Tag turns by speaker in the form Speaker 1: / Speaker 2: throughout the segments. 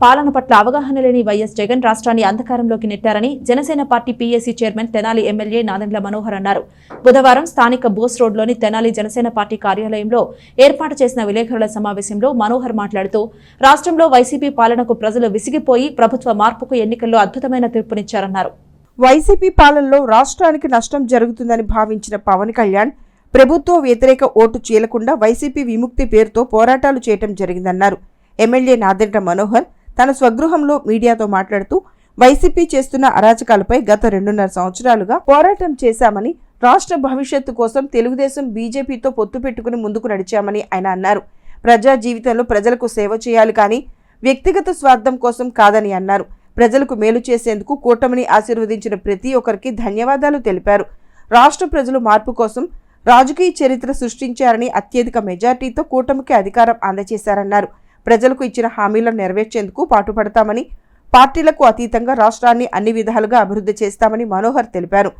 Speaker 1: పాలన పట్ల అవగాహన లేని వైఎస్ జగన్ రాష్ట్రాన్ని అంధకారంలోకి నెట్టారని Janasena party PAC chairman Tenali MLA Nadendla Manohar అన్నారు. బుధవారం స్థానిక బోస్ రోడ్లోని తెనాలి జనసేన పార్టీ కార్యాలయంలో ఏర్పాటు చేసిన విలేకరుల సమావేశంలో మనోహర్ మాట్లాడుతూ రాష్ట్రంలో వైసీపీ పాలనకు ప్రజలు విసిగిపోయి ప్రభుత్వ మార్పుకు ఎన్నికల్లో అద్భుతమైన తీర్పునిచ్చారన్నారు.
Speaker 2: వైసీపీ పాలనలో రాష్ట్రానికి నష్టం జరుగుతుందని భావించిన పవన్ కళ్యాణ్ ప్రభుత్వ వ్యతిరేక ఓటు చీలకుండా వైసీపీ విముక్తి పేరుతో పోరాటాలు చేయటం జరిగిందన్నారు. ఎమ్మెల్యే నాదెండ్ర మనోహర్ తన స్వగృహంలో మీడియాతో మాట్లాడుతూ వైసీపీ చేస్తున్న అరాచకాలపై గత రెండున్నర సంవత్సరాలుగా పోరాటం చేశామని రాష్ట్ర భవిష్యత్తు కోసం తెలుగుదేశం బీజేపీతో పొత్తు పెట్టుకుని ముందుకు నడిచామని ఆయన అన్నారు. ప్రజా జీవితంలో ప్రజలకు సేవ చేయాలి కానీ వ్యక్తిగత స్వార్థం కోసం కాదని అన్నారు. ప్రజలకు మేలు చేసేందుకు కూటమిని ఆశీర్వదించిన ప్రతి ఒక్కరికి ధన్యవాదాలు తెలిపారు. రాష్ట్ర ప్రజలు మార్పు కోసం రాజకీయ చరిత్ర సృష్టించారని అత్యధిక మెజార్టీతో కూటమికి అధికారం అందజేశారన్నారు. ప్రజలకు ఇచ్చిన హామీలను నెరవేర్చేందుకు పాటుపడతామని పార్టీలకు అతీతంగా రాష్ట్రాన్ని అన్ని విధాలుగా అభివృద్ధి చేస్తామని మనోహర్ తెలిపారు.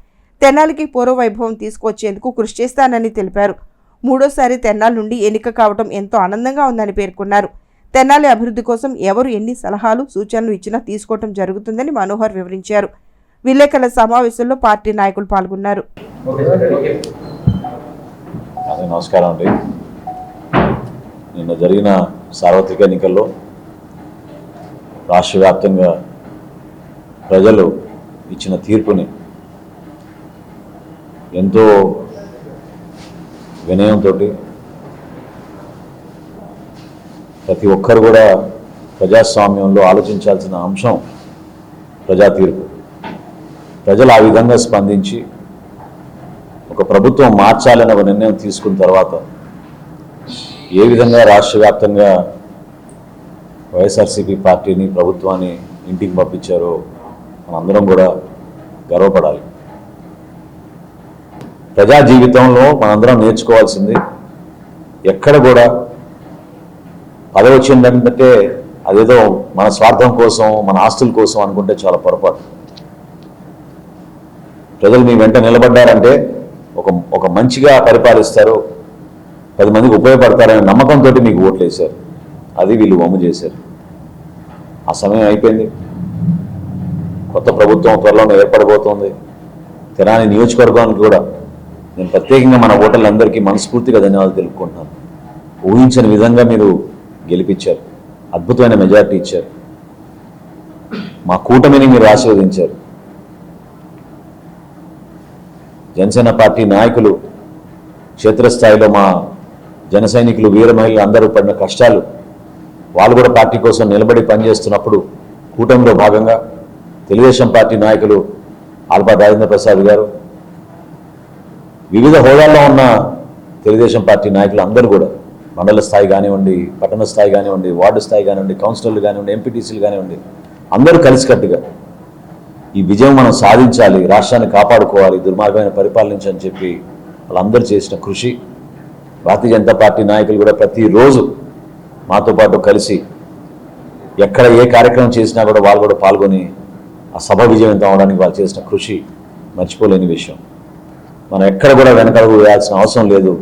Speaker 2: తెనాలికి పూర్వ వైభవం తీసుకొచ్చేందుకు కృషి చేస్తానని తెలిపారు. మూడోసారి తెన్నాల నుండి ఎన్నిక కావడం ఎంతో ఆనందంగా ఉందని పేర్కొన్నారు. తెనాలి అభివృద్ధి కోసం ఎవరు ఎన్ని సలహాలు సూచనలు ఇచ్చినా తీసుకోవడం జరుగుతుందని మనోహర్ వివరించారు. విలేకరుల సమావేశంలో పార్టీ నాయకులు పాల్గొన్నారు.
Speaker 3: నమస్కారం అండి. నిన్న జరిగిన సార్వత్రిక ఎన్నికల్లో రాష్ట్ర వ్యాప్తంగా ప్రజలు ఇచ్చిన తీర్పుని ఎంతో వినయంతో ప్రతి ఒక్కరు కూడా ప్రజాస్వామ్యంలో ఆలోచించాల్సిన అంశం ప్రజా తీర్పు. ప్రజలు ఆ విధంగా స్పందించి ఒక ప్రభుత్వం మార్చాలని ఒక నిర్ణయం తీసుకున్న తర్వాత ఏ విధంగా రాష్ట్ర వ్యాప్తంగా వైఎస్ఆర్సీపీ పార్టీని ప్రభుత్వాన్ని ఇంటికి పంపించారో మనందరం కూడా గర్వపడాలి. ప్రజా జీవితంలో మనందరం నేర్చుకోవాల్సింది ఎక్కడ కూడా పదవి వచ్చిందంటే అదేదో మన స్వార్థం కోసం మన ఆస్తుల కోసం అనుకుంటే చాలా పొరపాటు. ప్రజలు మీ వెంట నిలబడ్డారంటే ఒక ఒక మంచిగా పరిపాలిస్తారు పది మందికి ఉపయోగపడతారనే నమ్మకంతో మీకు ఓట్లు వేశారు. అది వీళ్ళు వమ్ము చేశారు. ఆ సమయం అయిపోయింది. కొత్త ప్రభుత్వం త్వరలోనే ఏర్పడబోతోంది. తెనాలి నియోజకవర్గానికి కూడా నేను ప్రత్యేకంగా మన ఓటర్లందరికీ మనస్ఫూర్తిగా ధన్యవాదాలు తెలుపుకుంటున్నాను. ఊహించని విధంగా మీరు గెలిపించారు. అద్భుతమైన మెజార్టీ ఇచ్చారు. మా కూటమిని మీరు ఆశీర్వదించారు. జనసేన పార్టీ నాయకులు క్షేత్రస్థాయిలో మా జన సైనికులు వీర మహిళలు అందరూ పడిన కష్టాలు వాళ్ళు కూడా పార్టీ కోసం నిలబడి పనిచేస్తున్నప్పుడు కూటమిలో భాగంగా తెలుగుదేశం పార్టీ నాయకులు ఆల్పా రాజేంద్ర ప్రసాద్ గారు వివిధ హోదాల్లో ఉన్న తెలుగుదేశం పార్టీ నాయకులు అందరూ కూడా మండల స్థాయి కానివ్వండి పట్టణ స్థాయి కానివ్వండి వార్డు స్థాయి కానివ్వండి కౌన్సిలర్లు కానివ్వండి ఎంపీటీసీలు కానివ్వండి అందరూ కలిసికట్టుగా ఈ విజయం మనం సాధించాలి రాష్ట్రాన్ని కాపాడుకోవాలి దుర్మార్గమైన పరిపాలన అని చెప్పి వాళ్ళందరూ చేసిన కృషి. భారతీయ జనతా పార్టీ నాయకులు కూడా ప్రతిరోజు మాతో పాటు కలిసి ఎక్కడ ఏ కార్యక్రమం చేసినా కూడా వాళ్ళు కూడా పాల్గొని ఆ సభ విజయవంతం అవడానికి వాళ్ళు చేసిన కృషి మర్చిపోలేని విషయం. మనం ఎక్కడ కూడా వెనకడుగు వేయాల్సిన అవసరం లేదు.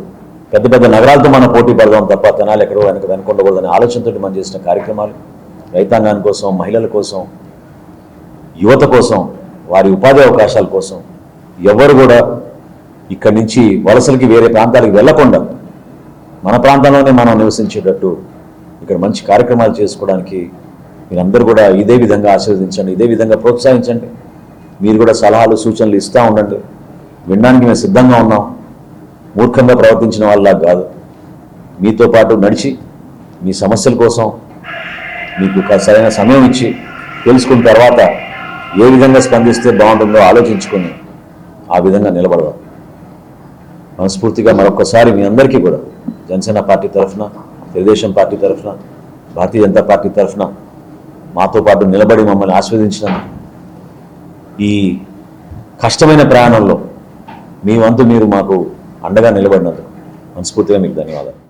Speaker 3: పెద్ద పెద్ద నగరాలతో మనం పోటీ పడదాం తప్ప తెనాలి ఎక్కడో వెనక వెనకుండకూడదనే ఆలోచనతో మనం చేసిన కార్యక్రమాలు రైతాంగాని కోసం మహిళల కోసం యువత కోసం వారి ఉపాధి అవకాశాల కోసం ఎవరు కూడా ఇక్కడి నుంచి వలసలకి వేరే ప్రాంతాలకు వెళ్ళకుండా మన ప్రాంతంలోనే మనం నివసించేటట్టు ఇక్కడ మంచి కార్యక్రమాలు చేసుకోవడానికి మీరందరూ కూడా ఇదే విధంగా ఆశీర్వదించండి ఇదే విధంగా ప్రోత్సహించండి. మీరు కూడా సలహాలు సూచనలు ఇస్తూ ఉండండి. వినడానికి మేము సిద్ధంగా ఉన్నాం. మూర్ఖంగా ప్రవర్తించిన వాళ్ళ కాదు. మీతో పాటు నడిచి మీ సమస్యల కోసం మీకు సరైన సమయం ఇచ్చి తెలుసుకున్న తర్వాత ఏ విధంగా స్పందిస్తే బాగుంటుందో ఆలోచించుకొని ఆ విధంగా నిలబడదాం. మనస్ఫూర్తిగా మరొకసారి మీ అందరికీ కూడా జనసేన పార్టీ తరఫున తెలుగుదేశం పార్టీ తరఫున భారతీయ జనతా పార్టీ తరఫున మాతో పాటు నిలబడి మమ్మల్ని ఆస్వాదించిన ఈ కష్టమైన ప్రయాణంలో మీ వంతు మీరు మాకు అండగా నిలబడినందుకు మనస్ఫూర్తిగా మీకు ధన్యవాదాలు.